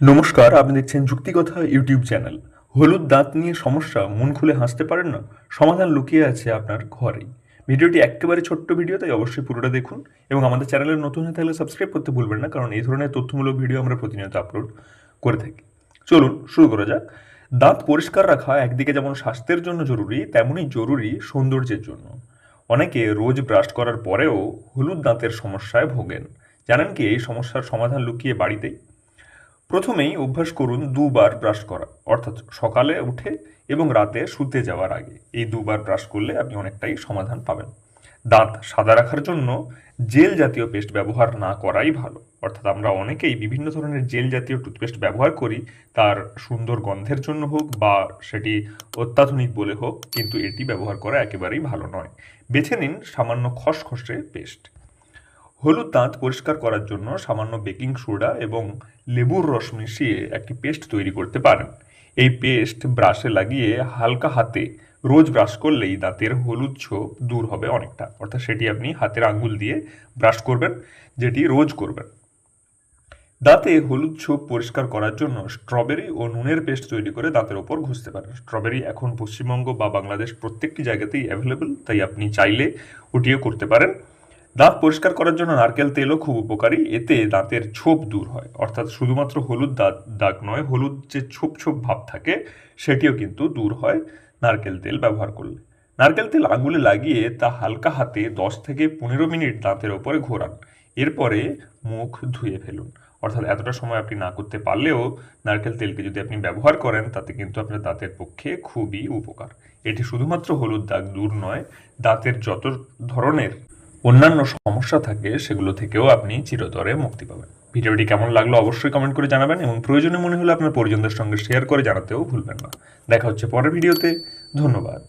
নমস্কার, আপনি দেখছেন যুক্তিকথা ইউটিউব চ্যানেল। হলুদ দাঁত নিয়ে সমস্যা, মন খুলে হাসতে পারেন না? সমাধান লুকিয়ে আছে আপনার ঘরেই। ভিডিওটি একেবারে ছোট্ট ভিডিও, তাই অবশ্যই পুরোটা দেখুন এবং আমাদের চ্যানেলের নতুন হয়ে থাকলে সাবস্ক্রাইব করতে ভুলবেন না, কারণ এই ধরনের তথ্যমূলক ভিডিও আমরা প্রতিনিয়ত আপলোড করে থাকি। চলুন শুরু করা যাক। দাঁত পরিষ্কার রাখা একদিকে যেমন স্বাস্থ্যের জন্য জরুরি তেমনই জরুরি সৌন্দর্যের জন্য। অনেকে রোজ ব্রাশ করার পরেও হলুদ দাঁতের সমস্যায় ভোগেন। জানেন কি এই সমস্যার সমাধান লুকিয়ে বাড়িতেই? প্রথমেই অভ্যাস করুন দুবার ব্রাশ করা, অর্থাৎ সকালে উঠে এবং রাতে শুতে যাওয়ার আগে। এই দুবার ব্রাশ করলে আপনি অনেকটাই সমাধান পাবেন। দাঁত সাদা রাখার জন্য জেল জাতীয় পেস্ট ব্যবহার না করাই ভালো। অর্থাৎ আমরা অনেকেই বিভিন্ন ধরনের জেল জাতীয় টুথপেস্ট ব্যবহার করি, তার সুন্দর গন্ধের জন্য হোক বা সেটি অত্যাধুনিক বলে হোক, কিন্তু এটি ব্যবহার করা একেবারেই ভালো নয়। বেছে নিন সামান্য খসখসে পেস্ট। হলুদ দাঁত পরিষ্কার করার জন্য সামান্য বেকিং সোডা এবং লেবুর রস মিশিয়ে একটি পেস্ট তৈরি করতে পারেন। এই পেস্ট ব্রাশে লাগিয়ে হালকা হাতে রোজ ব্রাশ করলেই দাঁতের হলুদ ছোপ দূর হবে অনেকটা। অর্থাৎ সেটি আপনি হাতের আঙ্গুল দিয়ে ব্রাশ করবেন, যেটি রোজ করবেন। দাঁতে হলুদ ছোপ পরিষ্কার করার জন্য স্ট্রবেরি ও নুনের পেস্ট তৈরি করে দাঁতের ওপর ঘষতে পারেন। স্ট্রবেরি এখন পশ্চিমবঙ্গ বা বাংলাদেশ প্রত্যেকটি জায়গাতেই অ্যাভেলেবল তাই আপনি চাইলে ওটিও করতে পারেন। দাঁত পরিষ্কার করার জন্য নারকেল তেলও খুব উপকারী। এতে দাঁতের ছোপ দূর হয়। অর্থাৎ শুধুমাত্র হলুদ দাঁত, দাগ নয়, হলুদ যে ছোপ ছোপ ভাব থাকে, সেটিও কিন্তু দূর হয় নারকেল তেল ব্যবহার করলে। নারকেল তেল আঙুলে লাগিয়ে তা হালকা হাতে দশ থেকে পনেরো মিনিট দাঁতের ওপরে ঘোরান। এরপরে মুখ ধুয়ে ফেলুন। অর্থাৎ এতটা সময় আপনি না করতে পারলেও নারকেল তেলকে যদি আপনি ব্যবহার করেন, তাতে কিন্তু আপনার দাঁতের পক্ষে খুবই উপকার। এটি শুধুমাত্র হলুদ দাগ দূর নয়, দাঁতের যত ধরনের অন্যান্য সমস্যা থাকে, সেগুলো থেকেও আপনি চিরতরে মুক্তি পাবেন। ভিডিওটি কেমন লাগল অবশ্যই কমেন্ট করে জানাবেন এবং প্রয়োজনে মনে হলে আপনার পরিজনদের সঙ্গে শেয়ার করে জানাতেও ভুলবেন না। দেখা হচ্ছে পরের ভিডিওতে। ধন্যবাদ।